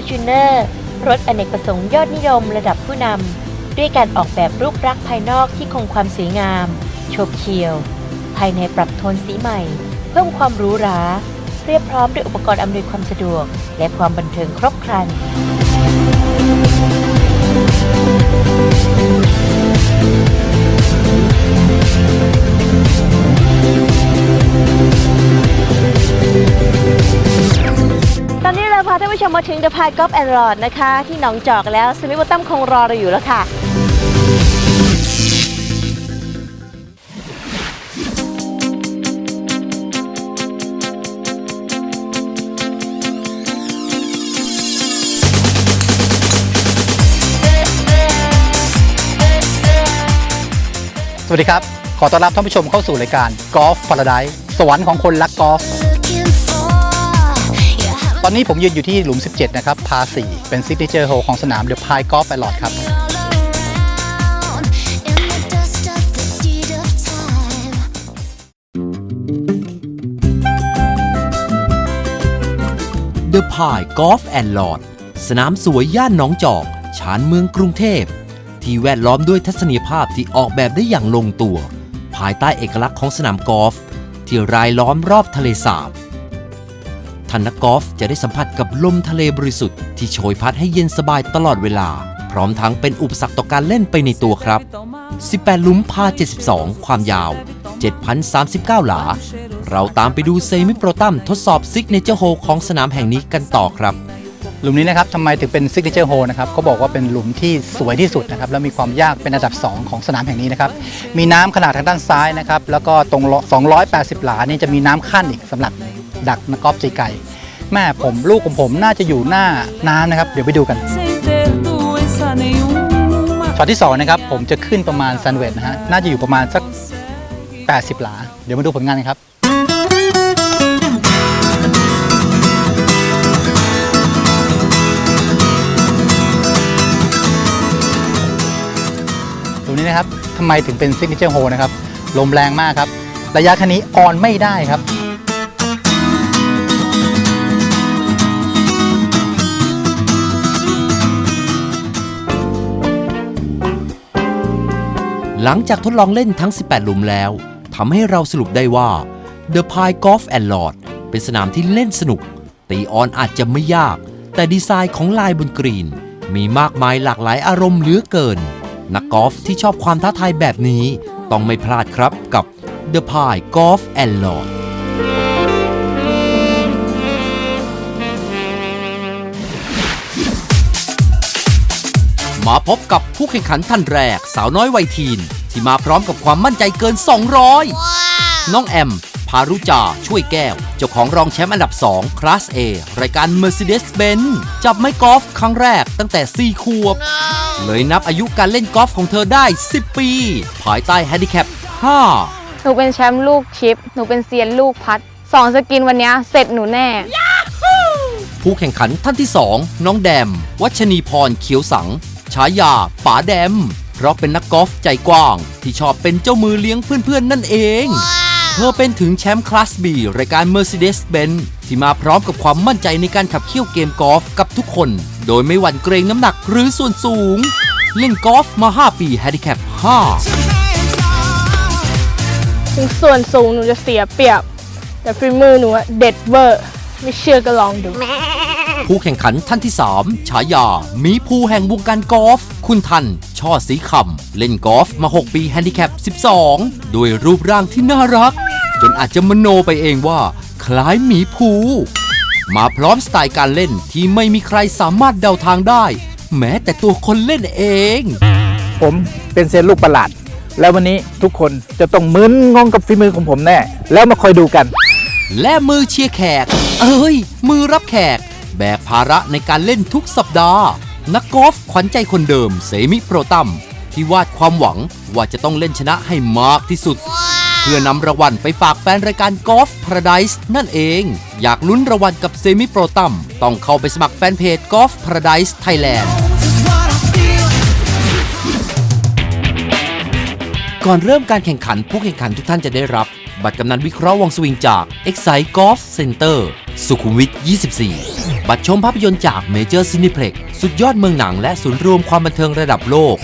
Fortuner รถอเนกประสงค์ยอดนิยมระดับผู้นำด้วยการออกแบบรูปลักษณ์ภายนอกที่คงความสวยงามโฉบเฉี่ยว ภายในปรับโทนสีใหม่ เพิ่มความหรูหรา เรียบพร้อมด้วยอุปกรณ์อำนวยความสะดวก และความบันเทิงครบครัน พาท่านผู้ชมมาถึง The Pie Golf and Rod นะคะ ที่หนองจอกแล้วสมิวตั้มคงรอเราอยู่แล้วค่ะ สวัสดีครับ ขอต้อนรับท่านผู้ชมเข้าสู่รายการ Golf Paradise สวรรค์ของคนรักกอล์ฟ อนนี้ผมยืนอยู่ที่หลุม 17 นะครับ พา 4 เป็นซิกเนเจอร์โฮของสนาม The Pie Golf a l o t ครับ The Pie Golf and Lodge สนามสวยย่านหนองจอก ชานเมืองกรุงเทพ ที่แวดล้อมด้วยทัศนียภาพที่ออกแบบได้อย่างลงตัว ภายใต้เอกลักษณ์ของสนามกอล์ฟที่รายล้อมรอบทะเลสาบ ท่านนักกอล์ฟจะได้สัมผัสกับลมทะเลบริสุทธิ์ที่โชยพัดให้เย็นสบายตลอดเวลา พร้อมทั้งเป็นอุปสรรคต่อการเล่นไปในตัวครับ 18หลุมพา 72 ความยาว 7,039 หลา เราตามไปดูเซมิโปรตัมทดสอบซิกเนเจอร์โฮของสนามแห่งนี้กันต่อครับ หลุมนี้นะครับทำไมถึงเป็นซิกเนเจอร์โฮนะครับเขาบอกว่าเป็นหลุมที่สวยที่สุดนะครับแล้วมีความยากเป็นอันดับ 2 ของสนามแห่งนี้นะครับมีน้ำขนาดทางด้านซ้ายนะครับแล้วก็ตรง 280 หลานี่จะมีน้ำขั้นอีกสำหรับดักนักกอล์ฟใจไก่แม่ผมลูกของผมน่าจะอยู่หน้าน้ำนะครับ เดี๋ยวไปดูกันช็อตที่2นะครับผมจะขึ้นประมาณซันเวทนะฮะน่าจะอยู่ประมาณสัก 80 หลา เดี๋ยวมาดูผลงานกันครับ นะครับทำไมถึงเป็นซิกเนเจอร์โฮนะครับ ลมแรงมากครับ ระยะคันนี้ออนไม่ได้ครับ หลังจากทดลองเล่นทั้ง 18 หลุมแล้วทำให้เราสรุปได้ว่า The Pie Golf and Lodge เป็นสนามที่เล่นสนุก ตีออนอาจจะไม่ยาก แต่ดีไซน์ของลายบนกรีน มีมากมายหลากหลายอารมณ์เหลือเกิน นักกอล์ฟที่ชอบความท้าทายแบบนี้ ต้องไม่พลาดครับกับ The Pie Golf and Lodge มาพบกับผู้แข่งขันท่านแรก สาวน้อยวัยทีน ที่มาพร้อมกับความมั่นใจเกิน 200 น้องแอม พารุจาช่วยแก้ว เจ้าของรองแชมป์อันดับ 2 คลาส A รายการ Mercedes-Benz จับไม้กอล์ฟครั้งแรกตั้งแต่ 4 ขวบ เลยนับอายุการเล่นกอล์ฟของเธอได้ 10 ปี ภายใต้แฮนดิแคป 5 หนูเป็นแชมป์ลูกชิป หนูเป็นเซียนลูกพัดสองสกินวันเนี้ยเสร็จหนูแน่ผู้แข่งขันท่านที่ 2 น้องแดม วัชนีพรเขียวสัง ฉายาป๋าแดม เพราะเป็นนักกอล์ฟใจกว้าง ที่ชอบเป็นเจ้ามือเลี้ยงเพื่อนๆ นั่นเอง เธอเป็นถึงแชมป์คลาส B รายการ Mercedes-Benz ที่มาพร้อมกับความมั่นใจในการขับเคี่ยวเกมกอล์ฟกับทุกคน โดยไม่หวั่นเกรงน้ำหนักหรือส่วนสูง เล่นกอล์ฟมา 5 ปีแฮนดิแคป5ถึงส่วนสูงหนูจะเสียเปรียบ แต่ฝีมือหนูอะเด็ดเวอร์ ไม่เชื่อก็ลองดู ผู้แข่งขันท่านที่ 3 ฉายาหมีภูแห่งวงการกอล์ฟ คุณทัน ช่อสีคำ เล่นกอล์ฟมา 6 ปีแฮนดิแคป 12โดยรูปร่างที่น่ารัก จนอาจจะมโนไปเองว่า คล้ายหมีภูมาพร้อมสไตล์การเล่นที่ไม่มีใครสามารถเดาทางได้ แม้แต่ตัวคนเล่นเอง ผมเป็นเซียนลูกประหลาด แล้ววันนี้ทุกคนจะต้องมึนงงกับฝีมือของผมแน่ แล้วมาคอยดูกัน และมือเชียร์แขก เอ้ย มือรับแขก แบกภาระในการเล่นทุกสัปดาห์ นักกอล์ฟขวัญใจคนเดิมเซมิโปรตัมที่วาดความหวังว่าจะต้องเล่นชนะให้มากที่สุด เพื่อนำรางวัลไปฝากแฟนรายการกอล์ฟพาราไดส์นั่นเอง อยากลุ้นรางวัลกับเซมิโปรตัมต้องเข้าไปสมัครแฟนเพจกอล์ฟพาราไดส์ไทยแลนด์ก่อนเริ่มการแข่งขันผู้แข่งขันทุกท่านจะได้รับ บัตรกำนันวิเคราะห์วงสวิงจาก Excite Golf Center สุขุมวิท 24 บัตรชมภาพยนตร์จากเมเจอร์ซินิเพล็กสุดยอดเมืองหนังและศูนย์รวมความบันเทิงระดับโลก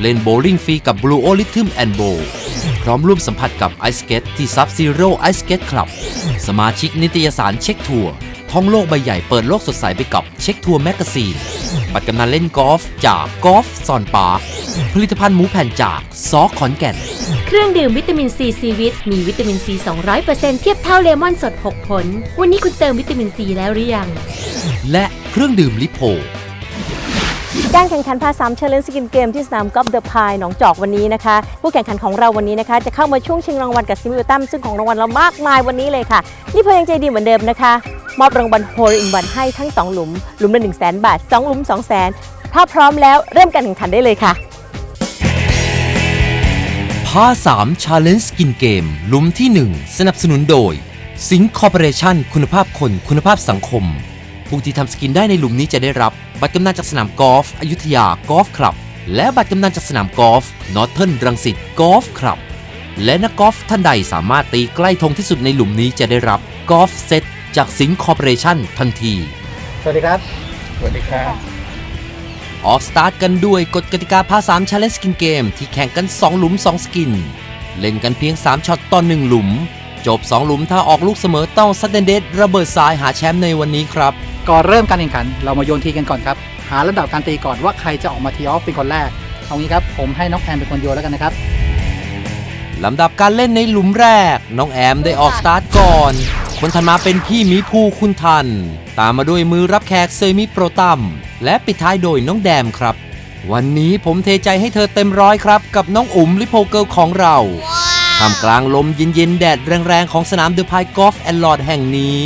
เล่นโบว์ลิ่งฟรีกับ Blue o l i t h m and Bow พร้อมร่วมสัมผัสกับ Ice Skate ที่ Sub Zero Ice Skate Club สมาชิกนิตยสารเช็คทัวร์ท่องโลกใบใหญ่เปิดโลกสดใสไปกับเช็คทัวร์แมกกาซีนบัตรกำนันเล่นกอล์ฟจากกอล์ฟซอนปาร์คผลิตภัณฑ์หมูแผ่นจากซอขอนแก่น เครื่องดื่มวิตามินซีซีวิต มีวิตามินซี 200%เทียบเท่าเลมอนสด 6 ผล วันนี้คุณเติมวิตามินซีแล้วหรือยัง และเครื่องดื่มลิโพการแข่งขันพาสามเชลเลนสกินเกมที่สนามกอล์ฟเดอะพายหนองจอกวันนี้นะคะ ผู้แข่งขันของเราวันนี้นะคะ จะเข้ามาช่วงชิงรางวัลกับซิมิวตัมซึ่งของรางวัลเรามากมายวันนี้เลยค่ะ นี่เพลยังใจดีเหมือนเดิมนะคะ มอบรางวัลโฮลอินวันให้ทั้ง 2 หลุม หลุมละ1 0 0 0 0แบาท 2 หลุม 2 0 0 0 0 0 ถ้าพร้อมแล้วเริ่มการแข่งขันได้เลยค่ะ พา3 Challenge Skin Game หลุมที่ 1 สนับสนุนโดย สิงคอร์ปอเรชั่นคุณภาพคนคุณภาพสังคม ผู้ที่ทำสกินได้ในหลุมนี้จะได้รับ บัตรกำนันจากสนามกอล์ฟอยุธยากอล์ฟคลับ และบัตรกำนันจากสนามกอล์ฟนอร์เทิร์นรังสิตกอล์ฟคลับ และนักกอล์ฟท่านใดสามารถตีใกล้ธงที่สุดในหลุมนี้จะได้รับกอล์ฟเซตจากสิงคอร์ปอเรชั่นทันที สวัสดีครับ สวัสดีครับ ออกสตาร์ทกันด้วยกฎกติกาพา3 Challenge Skin Game ที่แข่งกัน 2 หลุม 2 สกิน เล่นกันเพียง 3ช็อตต่อ1หลุม จบ 2 หลุมถ้าออกลูกเสมอต้องซัดเดนเดดระเบิดทรายหาแชมป์ในวันนี้ครับ ก่อนเริ่มการแข่งขันเรามาโยนทีกันก่อนครับ หาระดับการตีก่อนว่าใครจะออกมาทีออฟเป็นคนแรกเอางี้ครับผมให้น้องแอนเป็นคนโยนแล้วกันนะครับลำดับการเล่นในหลุมแรก น้องแอมได้ออกสตาร์ทก่อน คนถัดมาเป็นพี่หมีภูคุณทัน ตามมาด้วยมือรับแขกเซมิโปรตัม และปิดท้ายโดยน้องแดมครับ วันนี้ผมเทใจให้เธอเต็มร้อยครับ กับน้องอุ๋มลิโพเกิลของเราทำกลางลมเย็นๆ แดดแรงๆ ของสนามเดอะพายกอล์ฟแอนด์ลอดแห่งนี้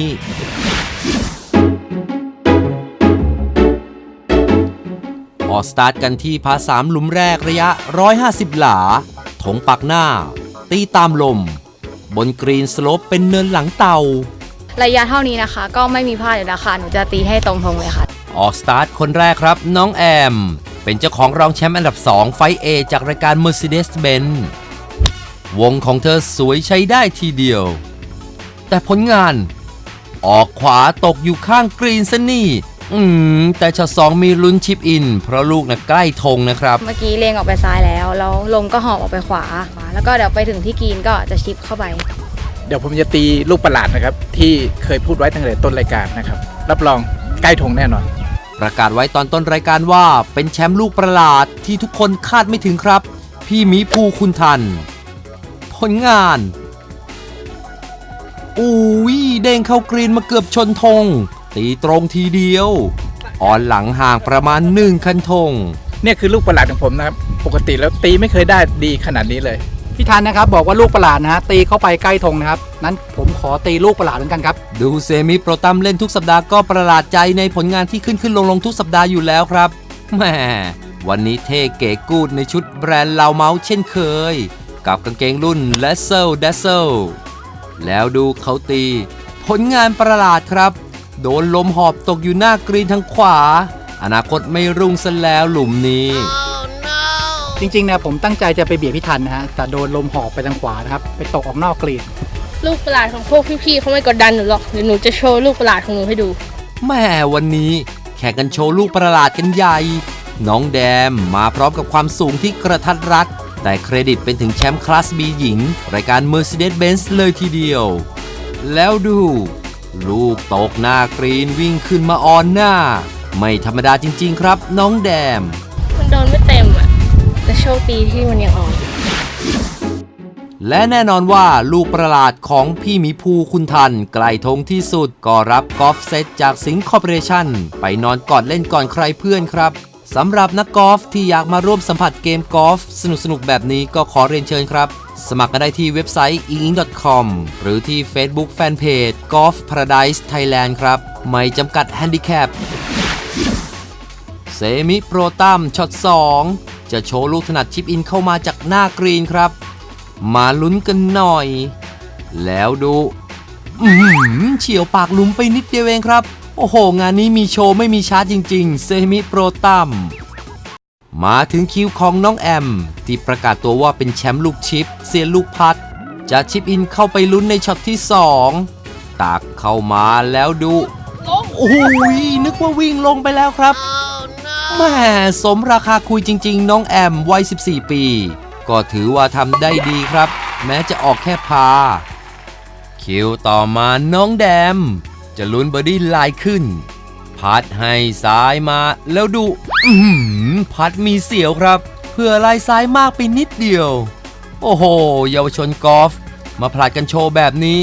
ออกสตาร์ทกันที่พาสามหลุมแรกระยะ 150 หลา ถงปักหน้า ตีตามลม บนกรีนสโลปเป็นเนินหลังเตา ระยะเท่านี้นะคะ ก็ไม่มีพลาดเลยนะคะหนูจะตีให้ตรงทงเลยค่ะ ออกสตาร์ทคนแรกครับ น้องแอม เป็นเจ้าของรองแชมป์อันดับ 2 ไฟเอจากรายการ Mercedes-Benz วงของเธอสวยใช้ได้ทีเดียว แต่ผลงาน ออกขวาตกอยู่ข้างกรีนซะนี่ อืม แต่ช็อตสองมีลุ้นชิปอิน เพราะลูกนะใกล้ธงนะครับ เมื่อกี้เลงออกไปซ้ายแล้วแล้วลมก็หอบออกไปขวา แล้วก็เดี๋ยวไปถึงที่กรีนก็จะชิปเข้าไป เดี๋ยวผมจะตีลูกประหลาดนะครับ ที่เคยพูดไว้ตั้งแต่ต้นรายการนะครับ รับรองใกล้ธงแน่นอน ประกาศไว้ตอนต้นรายการว่าเป็นแชมป์ลูกประหลาดที่ทุกคนคาดไม่ถึงครับ พี่หมีภูคุณทัน ผลงานอุ้ยเด้งเข้ากรีนมาเกือบชนธงตีตรงทีเดียวอ่อนหลังห่างประมาณหนึ่งคันธงเนี่ยคือลูกประหลาดของผมนะครับ ปกติแล้วตีไม่เคยได้ดีขนาดนี้เลย พี่ทันนะครับบอกว่าลูกประหลาดนะฮะตีเข้าไปใกล้ธงนะครับนั้นผมขอตีลูกประหลาดเหมือนกันครับดูเซมิโปรตัมเล่นทุกสัปดาห์ก็ประหลาดใจในผลงานที่ขึ้นขึ้นลงลงทุกสัปดาห์อยู่แล้วครับแหมวันนี้เท่เก๋กูดในชุดแบรนด์ลาวเมาส์เช่นเคย กับกางเกงรุ่น l e s s e l d a s s e l แล้วดูเขาตี ผลงานประหลาดครับ โดนลมหอบตกอยู่หน้ากรีนทางขวา อนาคตไม่รุ่งซะแล้วหลุมนี้ จริงๆเนี่ยผมตั้งใจจะไปเบียดพี่ทันนะฮะแต่โดนลมหอบไปทางขวานะครับ ไปตกออกนอกกรีนลูกประหลาดของพวกพี่ๆเขาไม่กดดันหนูหรอกเดี๋ยวหนูจะโชว์ลูกประหลาดของหนูให้ดู แม่วันนี้แข่งกันโชว์ลูกประหลาดกันใหญ่ น้องแดมมาพร้อมกับความสูงที่กระทัดรัด แต่เครดิตเป็นถึงแชมป์คลาส B หญิง รายการ Mercedes-Benz เลยทีเดียว แล้วดู ลูกตกหน้ากรีนวิ่งขึ้นมาออนหน้า ไม่ธรรมดาจริง ๆ ครับ น้องแดม มันโดนไม่เต็มอะ แต่โชคดีที่มันยังออกและแน่นอนว่าลูกประหลาดของพี่หมีภูคุณทัน ไกลทงที่สุดก็รับกอล์ฟเซตจากสิงคอร์ปอเรชั่น ไปนอนกอดเล่นก่อนใครเพื่อนครับสำหรับนักกอล์ฟที่อยากมาร่วมสัมผัสเกมกอล์ฟสนุกๆ แบบนี้ก็ขอเรียนเชิญครับ สมัครกันได้ที่เว็บไซต์ inging.com หรือที่ Facebook Fanpage Golf Paradise Thailand ครับ ไม่จำกัดแฮนดิแคปเซมิโปรตัมช็อต2 จะโชว์ลูกถนัดชิปอินเข้ามาจากหน้ากรีนครับ มาลุ้นกันหน่อย แล้วดูเฉียวปากหลุมไปนิดเดียวเองครับ โอ้โห งานนี้มีโชว์ไม่มีชาร์จจริง ๆ เซมิโปรตัมมาถึงคิวของน้องแอม ที่ประกาศตัวว่าเป็นแชมป์ลูกชิป เซียนลูกพัด จะชิปอินเข้าไปลุ้นในช็อตที่ 2 ตักเข้ามาแล้วดู โอ้โหยนึกว่าวิ่งลงไปแล้วครับ แหม่สมราคาคุยจริง ๆ น้องแอมวัย 14 ปี ก็ถือว่าทำได้ดีครับ แม้จะออกแค่พา คิวต่อมาน้องแดม จะลุ้นเบอร์ดี้ลน์ขึ้น พัดให้ซ้ายมาแล้วดู อื้อหือพัดมีเสียวครับ เพื่อลายซ้ายมากไปนิดเดียว โอ้โห เยาวชนกอล์ฟมาผลัดกันโชว์แบบนี้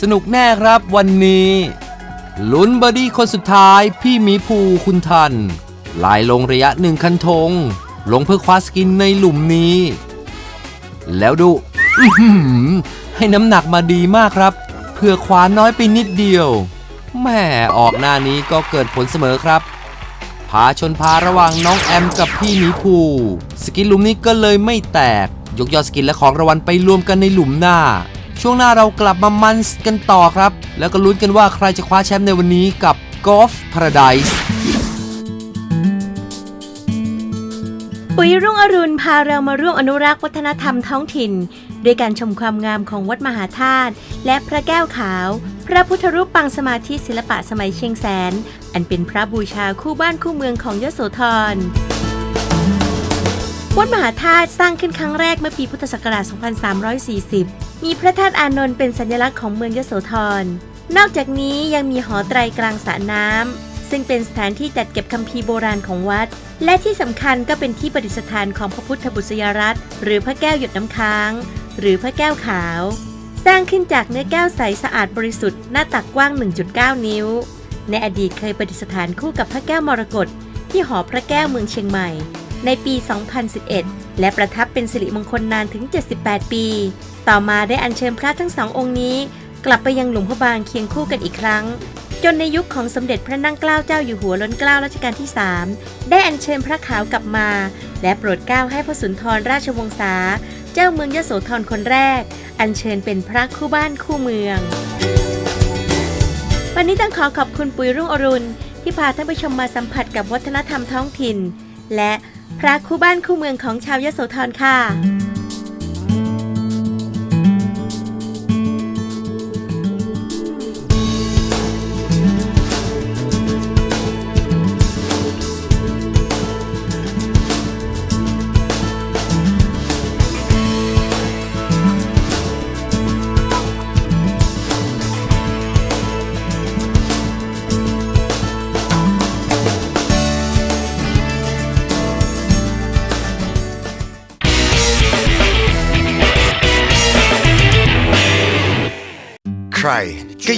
สนุกแน่ครับวันนี้ลุ้นเบอร์ดี้คนสุดท้ายพี่หมีภูคุณทัน ลายลงระยะหนึ่งคันธง ลงเพื่อคว้าสกินในหลุมนี้ แล้วดูให้น้ำหนักมาดีมากครับ เพื่อคว้าน้อยไปนิดเดียวแม่ออกหน้านี้ก็เกิดผลเสมอครับพาชนพาระหว่างน้องแอมกับพี่หมีภูสกินหลุมนี้ก็เลยไม่แตก ยกยอดสกินและของรางวัลไปรวมกันในหลุมหน้า ช่วงหน้าเรากลับมามันกันต่อครับ แล้วก็ลุ้นกันว่าใครจะคว้าแชมป์ในวันนี้กับ Golf Paradise ปุ๋ยรุ่งอรุณพาเรามาร่วมอนุรักษ์วัฒนธรรมท้องถิ่น ด้วยการชมความงามของวัดมหาธาตุและพระแก้วขาว พระพุทธรูปปางสมาธิศิลปะสมัยเชียงแสน อันเป็นพระบูชาคู่บ้านคู่เมืองของยโสธร วัดมหาธาตุสร้างขึ้นครั้งแรกเมื่อปีพุทธศักราช 2340 มีพระธาตุอานนท์เป็นสัญลักษณ์ของเมืองยโสธร นอกจากนี้ยังมีหอไตรกลางสระน้ำ ซึ่งเป็นสถานที่จัดเก็บคัมภีร์โบราณของวัด และที่สำคัญก็เป็นที่ประดิษฐานของพระพุทธบุษยรัตน์หรือพระแก้วหยดน้ำค้าง หรือพระแก้วขาว สร้างขึ้นจากเนื้อแก้วใสสะอาดบริสุทธิ์หน้าตักกว้าง 1.9 นิ้ว ในอดีตเคยประดิษฐานคู่กับพระแก้วมรกตที่หอพระแก้วเมืองเชียงใหม่ ในปี 2011 และประทับเป็นสิริมงคลนานถึง 78 ปี ต่อมาได้อัญเชิญพระทั้งสององค์นี้ กลับไปยังหลวงพระบางเคียงคู่กันอีกครั้ง จนในยุคของสมเด็จพระนั่งเกล้าเจ้าอยู่หัวล้นเกล้ารัชกาลที่ 3 ได้อัญเชิญพระขาวกลับมา และโปรดเกล้าให้พระสุนทรราชวงศาเจ้าเมืองยโสธรคนแรก อัญเชิญเป็นพระคู่บ้านคู่เมือง วันนี้ต้องขอขอบคุณปุ๋ยรุ่งอรุณ ที่พาท่านผู้ชมมาสัมผัสกับวัฒนธรรมท้องถิ่น และพระคู่บ้านคู่เมืองของชาวยโสธรค่ะ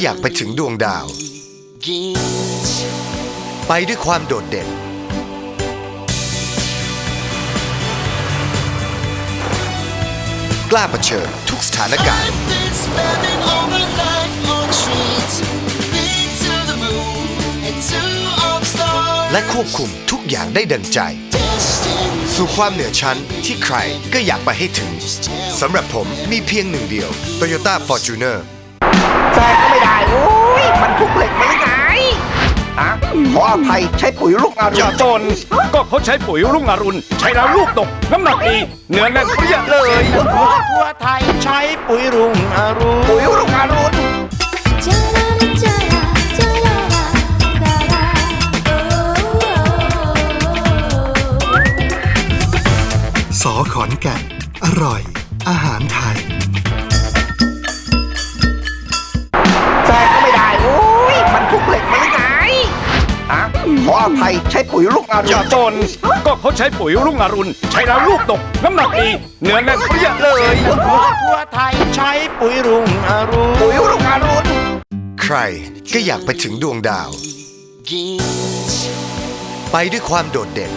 อยากไปถึงดวงดาว ไปด้วยความโดดเด่น กล้าเผชิญทุกสถานการณ์ และควบคุมทุกอย่างได้ดังใจ สู่ความเหนือชั้นที่ใครก็อยากไปให้ถึงสำหรับผมมีเพียงหนึ่งเดียว Toyota Fortuner กเหล็กมาหรือไงอะขออภัยใช้ปุ๋ยลูกอาอย่าจน ก็เขาใช้ปุ๋ยรุ่งอรุณ ใช้แล้วลูกดก น้ำหนักดี เนื้อแน่นเปรี้ยเลย ทั่วไทยใช้ปุ๋ยรุ่งอรุณ ปุ๋ยรุ่งอรุณสอขอนแก่นอร่อย อาหารไทย ขออภัยใช้ปุ๋ยลูกอารุอย่าณจน ก็เขาใช้ปุ๋ยรุ่งอรุณ ใช้แล้วลูกดก น้ำหนักดี เนื้อแน่นเปรี้ยเลย ทั่วไทยใช้ปุ๋ยรุ่งอรุณ ปุ๋ยรุ่งอรุณ ใครก็อยากไปถึงดวงดาว ไปด้วยความโดดเด่น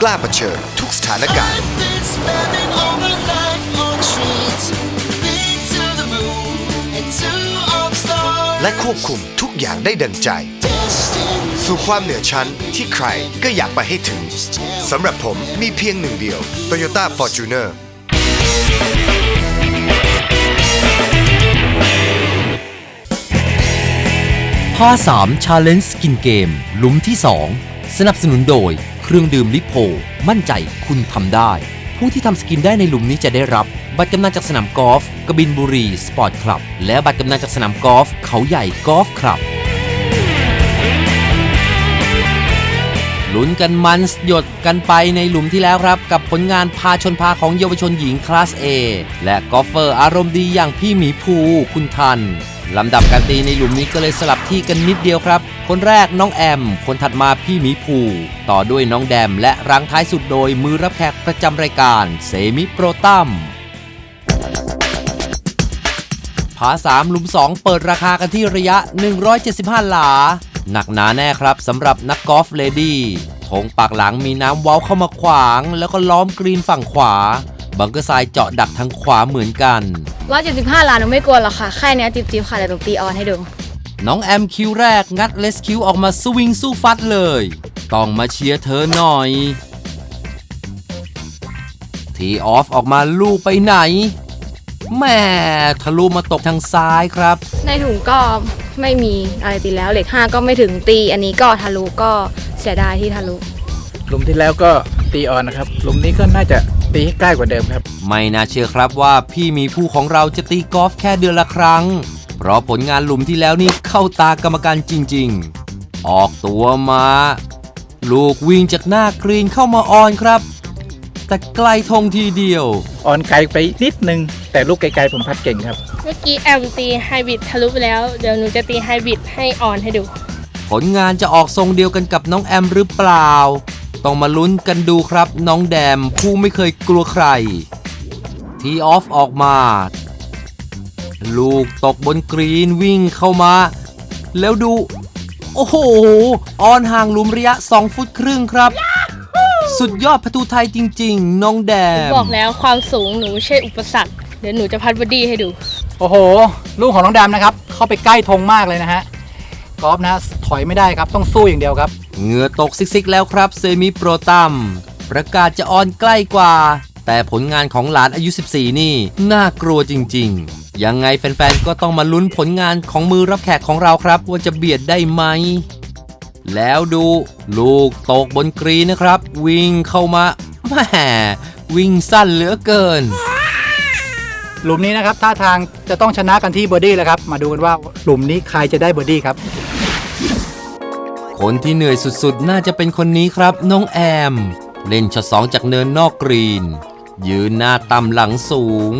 กล้าเผชิญทุกสถานการณ์ และควบคุมทุกอย่างได้ดังใจ สู่ความเหนือชั้นที่ใครก็อยากไปให้ถึงสำหรับผมมีเพียงหนึ่งเดียว Toyota Fortuner พา3 Challenge Skin Game หลุมที่ 2 สนับสนุนโดยเครื่องดื่มลิโพมั่นใจคุณทำได้ ผู้ที่ทำสกินได้ในหลุมนี้จะได้รับ บัตรกำนันจากสนามกอล์ฟกบินบุรีสปอร์ตคลับ และบัตรกำนันจากสนามกอล์ฟเขาใหญ่กอล์ฟคลับลุ้นกันมันหยดกันไปในหลุมที่แล้วครับ กับผลงานพาชนพาของเยาวชนหญิงคลาส A และกอล์ฟเฟอร์อารมณ์ดีอย่างพี่หมีภูคุณทัน ลำดับการตีในหลุมนี้ก็เลยสลับที่กันนิดเดียวครับ คนแรกน้องแอม คนถัดมาพี่หมีภู ต่อด้วยน้องแดม และรังท้ายสุดโดยมือรับแขกประจำรายการ เซมิโปรตัมผา3หลุม 2 เปิดราคากันที่ระยะ 175 หลา หนักหนาแน่ครับสำหรับนักกอล์ฟเลดี้ธงปากหลังมีน้ำเว้าเข้ามาขวาง แล้วก็ล้อมกรีนฝั่งขวา บังเกอร์ทรายเจาะดักทางขวาเหมือนกัน 175ล้านหนูไม่กลัวหรอกค่ะ แค่เนี้ยจิบๆค่ะเดี๋ยวหนูตีออนให้ดู น้องแอมคิวแรกงัดเลสคิวออกมาสวิงสู้ฟัดเลย ต้องมาเชียร์เธอหน่อย ทีออฟออกมาลูกไปไหนแหม่ทะลุมาตกทางซ้ายครับ ในถุงก็ไม่มีอะไรตีแล้วเหล็ก 5 ก็ไม่ถึงตีอันนี้ก็ทะลุก็เสียดายที่ทะลุ หลุมที่แล้วก็ตีออนนะครับ หลุมนี้ก็น่าจะ ตีให้ใกล้กว่าเดิมครับ ไม่น่าเชื่อครับว่าพี่มีผู้ของเราจะตีกอล์ฟแค่เดือนละครั้ง เพราะผลงานหลุมที่แล้วนี่เข้าตากรรมการจริง ๆ ออกตัวมา ลูกวิ่งจากหน้ากรีนเข้ามาออนครับ แต่ไกลธงทีเดียว ออนไกลไปนิดนึง แต่ลูกไกลๆผมพัดเก่งครับ เมื่อกี้แอมตีไฮบริดทะลุไปแล้ว เดี๋ยวหนูจะตีไฮบริดให้ออนให้ดู ผลงานจะออกทรงเดียวกันกับน้องแอมหรือเปล่า ต้องมาลุ้นกันดูครับน้องแดมผู้ไม่เคยกลัวใคร ทีออฟออกมา ลูกตกบนกรีนวิ่งเข้ามา แล้วดู โอ้โห ออนห่างหลุมระยะ 2 ฟุตครึ่งครับ สุดยอดประตูไทยจริง ๆ น้องแดม บอกแล้วความสูงหนูไม่ใช่อุปสรรค เดี๋ยวหนูจะพัดบอดี้ให้ดู โอ้โห ลูกของน้องแดมนะครับ เข้าไปใกล้ธงมากเลยนะฮะกอล์ฟนะฮะถอยไม่ได้ครับต้องสู้อย่างเดียวครับ เหงื่อตกซิกๆแล้วครับเซมิโปรตัมประกาศจะออนใกล้กว่า แต่ผลงานของหลานอายุ 14 นี่ น่ากลัวจริง ๆ ยังไงแฟนๆ ก็ต้องมาลุ้นผลงานของมือรับแขกของเราครับ ว่าจะเบียดได้ไหม แล้วดู ลูกตกบนกรีนะครับ วิ่งเข้ามาแหมวิ่งสั้นเหลือเกิน หลุมนี้นะครับท่าทางจะต้องชนะกันที่เบอร์ดี้แล้วครับ มาดูกันว่าหลุมนี้ใครจะได้เบอร์ดี้ครับ คนที่เหนื่อยสุดๆ น่าจะเป็นคนนี้ครับ น้องแอม เล่นช็อตสองจากเนินนอกกรีน ยืนหน้าต่ำหลังสูง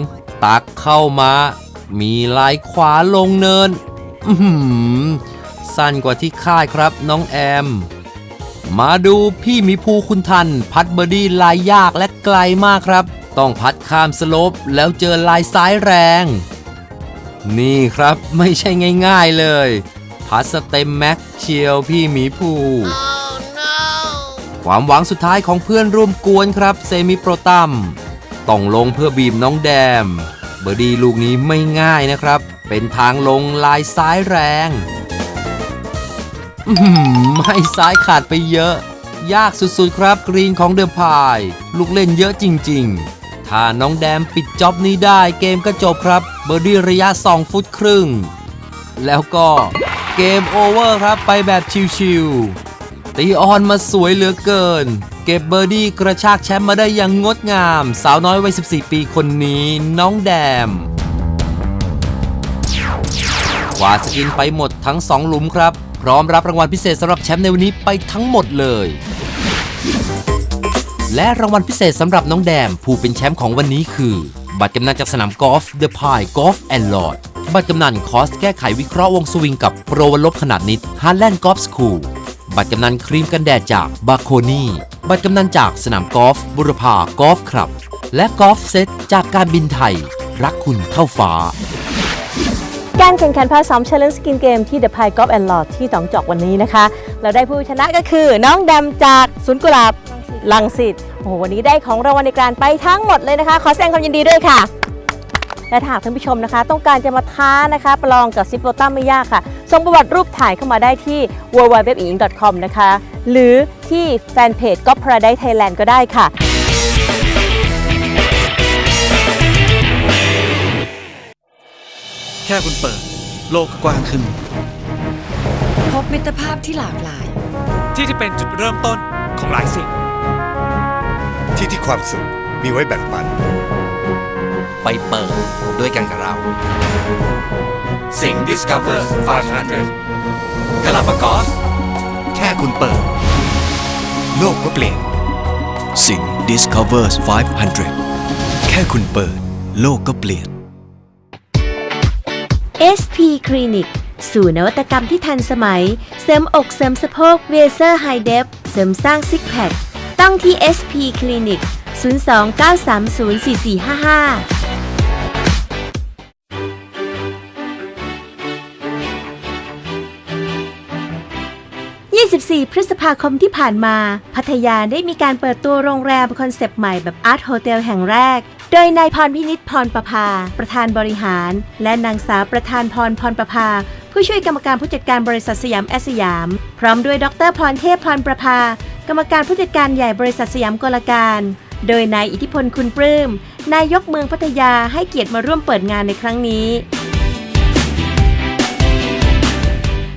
ตักเข้ามา มีลายขวาลงเนินอื้อหือสั้นกว่าที่คาดครับน้องแอม มาดูพี่มีภูคุณทัน พัดเบอร์ดี้ลายยากและไกลมากครับ ต้องพัดข้ามสโลปแล้วเจอลายซ้ายแรง นี่ครับไม่ใช่ง่าย ๆเลย พัดสเต็มแม็กเชียวพี่หมีภูความหวังสุดท้ายของเพื่อนร่วมกวนครับเซมิโปรตัมต้องลงเพื่อบีบน้องแดม เบอร์ดี้ลูกนี้ไม่ง่ายนะครับ เป็นทางลงลายซ้ายแรงอื้อหือไม่ซ้ายขาดไปเยอะ ยากสุดๆครับกรีนของเดอะพาย ลูกเล่นเยอะจริง ๆ ถ้าน้องแดมปิดจ็อบนี้ได้เกมก็จบครับ เบอร์ดี้ระยะ 2 ฟุตครึ่ง แล้วก็ เกมโอเวอร์ครับไปแบบชิวๆตีออนมาสวยเหลือเกิน เก็บเบอร์ดี้กระชากแชมป์มาได้อย่างงดงาม สาวน้อยวัย 14 ปีคนนี้น้องแดมกวาดสกินไปหมดทั้ง 2 หลุมครับ พร้อมรับรางวัลพิเศษสำหรับแชมป์ในวันนี้ไปทั้งหมดเลย และรางวัลพิเศษสำหรับน้องแดม ผู้เป็นแชมป์ของวันนี้คือ บัตรกำนันจากสนามกอล์ฟ The Pie Golf and Lodge บัตรกำนันคอสแก้ไขวิเคราะห์วงสวิงกับโปรวันลบขนาดนิด Highland Golf School บัตรกำนันครีมกันแดดจากบาโคนีบัตรกำนันจากสนามกอล์ฟบุรพากอล์ฟคลับ และกอล์ฟเซตจากการบินไทย รักคุณเท่าฟ้า การแข่งขันพาสามเชลเลนสกินเกมที่ The Pie Golf and Lodge ที่ตองจอกวันนี้นะคะ เราได้ผู้ชนะก็คือน้องดำจากศูนย์กุหลาบลังสิตโอ้โหวันนี้ได้ของรางวัลในการไปทั้งหมดเลยนะคะ ขอแสดงความยินดีด้วยค่ะ และถ้าหากท่านผู้ชมนะคะ ต้องการจะมาท้านะคะ ประลองกับซิปโปรตัมไม่ยากค่ะ ส่งประวัติรูปถ่ายเข้ามาได้ที่ w w w i n c o m นะคะ หรือที่แฟนเพจ Golf Paradise Thailand ก็ได้ค่ะแค่คุณเปิด โลกก็กว้างขึ้น พบมิตรภาพที่หลากหลาย ที่ที่เป็นจุดเริ่มต้นของหลายสิ่ง ที่ที่ความสุขมีไว้แบ่งปัน ไปเปิดด้วยกันกับเรา สิง Discover 500กาลาปากอสแค่คุณเปิด โลกก็เปลี่ยน สิง Discovers 500 แค่คุณเปิด โลกก็เปลี่ยน SP Clinic สู่นวัตกรรมที่ทันสมัย เสริมอกเสริมสะโพกเวเซอร์ไฮเดฟเสริมสร้างซิกแพคต้องที่ SP Clinic 029304455 24 พฤษภาคมที่ผ่านมา พัทยาได้มีการเปิดตัวโรงแรมคอนเซปต์ใหม่แบบอาร์ตโฮเทลแห่งแรก โดยนายพรพินิษพรประภา ประธานบริหาร และนางสาวประธานพรพรประภา ผู้ช่วยกรรมการผู้จัดการบริษัทสยามแอสสยาม พร้อมด้วยดรพรเทพพรประภา กรรมการผู้จัดการใหญ่บริษัทสยามกลการ โดยนายอิทธิพลคุณปลื้ม นายกเมืองพัทยาให้เกียรติมาร่วมเปิดงานในครั้งนี้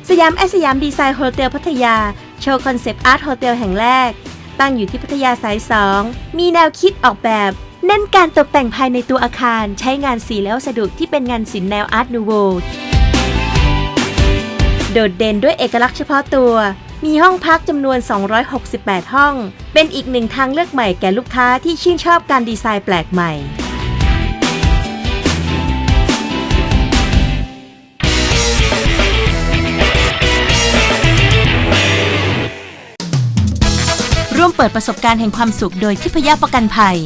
สยามแอสยามดีไซน์โฮเทลพัทยา โชว์คอนเซปต์อาร์ตโฮเทลแห่งแรก ตั้งอยู่ที่พัทยาสาย 2 มีแนวคิดออกแบบ เน้นการตกแต่งภายในตัวอาคาร ใช้งานสีแล้วสะดุดที่เป็นงานศิลป์แนวอาร์ตนูโวโดดเด่นด้วยเอกลักษณ์เฉพาะตัว มีห้องพักจำนวน 268 ห้อง เป็นอีกหนึ่งทางเลือกใหม่แก่ลูกค้าที่ชื่นชอบการดีไซน์แปลกใหม่ ร่วมเปิดประสบการณ์แห่งความสุขโดยทิพยประกันภัย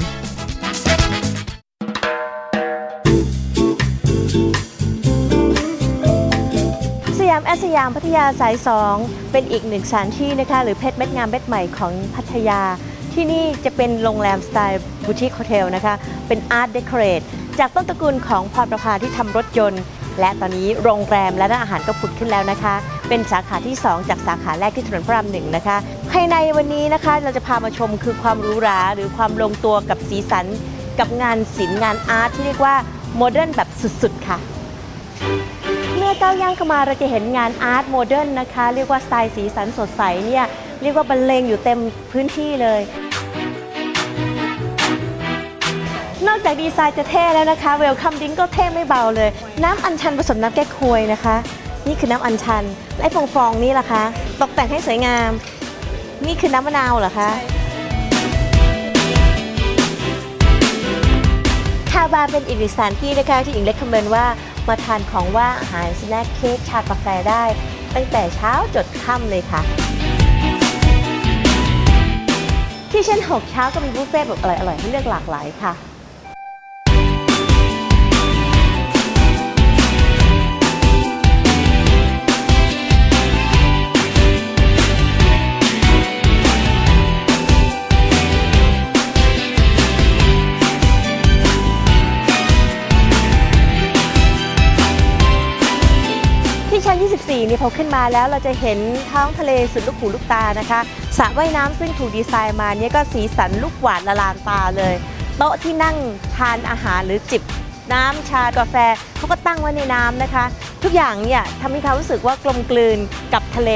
สยามแอสยามพัทยาสาย 2 เป็นอีกหนึ่งสถานที่นะคะหรือเพชรเม็ดงามเม็ดใหม่ของพัทยา ที่นี่จะเป็นโรงแรมสไตล์บูติกโฮเทลนะคะเป็นอาร์ตเดคอเรทจากต้นตระกูลของพรประภาที่ทำรถยนต์ และตอนนี้โรงแรมและร้านอาหารก็ผุดขึ้นแล้วนะคะ เป็นสาขาที่ 2 จากสาขาแรกที่ถนนพระรามหนึ่งนะคะ ภายในวันนี้นะคะเราจะพามาชมคือความหรูหราหรือความลงตัวกับสีสัน กับงานศิลป์งานอาร์ตที่เรียกว่าโมเดิร์นแบบสุดๆค่ะ เมื่อก้าวย่างเข้ามาเราจะเห็นงานอาร์ตโมเดิร์นนะคะ เรียกว่าสไตล์สีสันสดใสเนี่ยเรียกว่าบรรเลงอยู่เต็มพื้นที่เลย นอกจากดีไซน์จะเท่แล้วนะคะเวลคัมดิ้งก็เท่ไม่เบาเลย น้ำอัญชันผสมน้ำแก้ควยนะคะ นี่คือน้ำอัญชันและไอ้ฟองฟองๆนี่ล่ะคะ ตกแต่งให้สวยงาม นี่คือน้ำมะนาวเหรอคะคาบาร์เป็นอีกสถานที่นะคะที่อิงเลคคำเมนว่ามาทานของว่างอาหารสแน็คเค้กชากาแฟได้ ตั้งแต่เช้าจดค่ำเลยค่ะ ที่เช่น 6 เช้าก็มีบุฟเฟ่ต์แบบอร่อยๆให้เลือกหลากหลายค่ะ 24นี่พอขึ้นมาแล้วเราจะเห็นท้องทะเลสุดลูกหูลูกตานะคะสระว่ายน้ำซึ่งถูกดีไซน์มาเนี่ยก็สีสันลูกหวานละลานตาเลย โต๊ะที่นั่งทานอาหารหรือจิบน้ำชากาแฟเขาก็ตั้งไว้ในน้ำนะคะ ทุกอย่างเนี่ยทำให้เขารู้สึกว่ากลมกลืนกับทะเล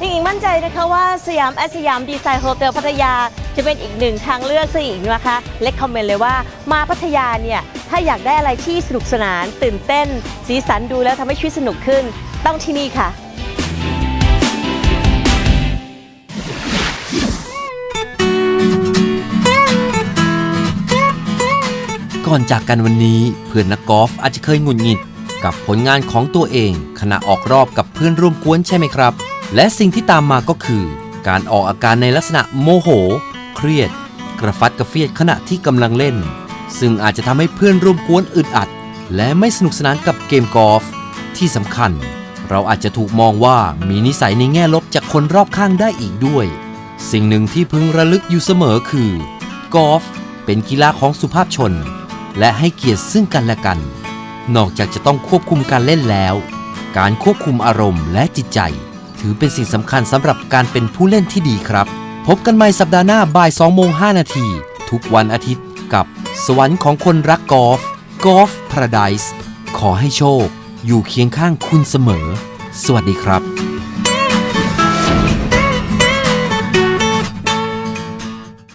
นี่อิงมั่นใจนะคะว่าสยามแอสยามดีไซน์โฮเทลพัทยาจะเป็นอีกหนึ่งทางเลือกซึ่งอิงนะคะเล็กคอมเมนต์เลยว่ามาพัทยาเนี่ย ถ้าอยากได้อะไรที่สนุกสนาน ตื่นเต้น สีสันดูแล้วทำให้ชีวิตสนุกขึ้น ต้องที่นี่ค่ะ ก่อนจากกันวันนี้เพื่อนนักกอล์ฟอาจจะเคยหงุดหงิด กับผลงานของตัวเอง ขณะออกรอบกับเพื่อนร่วมกวนใช่ไหมครับ และสิ่งที่ตามมาก็คือ การออกอาการในลักษณะโมโห เครียด กระฟัดกระเฟียดขณะที่กำลังเล่น ซึ่งอาจจะทำให้เพื่อนร่วมกวนอึดอัด และไม่สนุกสนานกับเกมกอล์ฟที่สำคัญ เราอาจจะถูกมองว่ามีนิสัยในแง่ลบจากคนรอบข้างได้อีกด้วย สิ่งหนึ่งที่พึงระลึกอยู่เสมอคือกอล์ฟเป็นกีฬาของสุภาพชน และให้เกียรติซึ่งกันและกัน นอกจากจะต้องควบคุมการเล่นแล้ว การควบคุมอารมณ์และจิตใจ ถือเป็นสิ่งสำคัญสำหรับการเป็นผู้เล่นที่ดีครับ พบกันใหม่สัปดาห์หน้าบ่าย2โมง5นาทีทุกวันอาทิตย์ สวรรค์ของคนรักกอล์ฟกอล์ฟพาราไดส์ขอให้โชค อยู่เคียงข้างคุณเสมอ สวัสดีครับ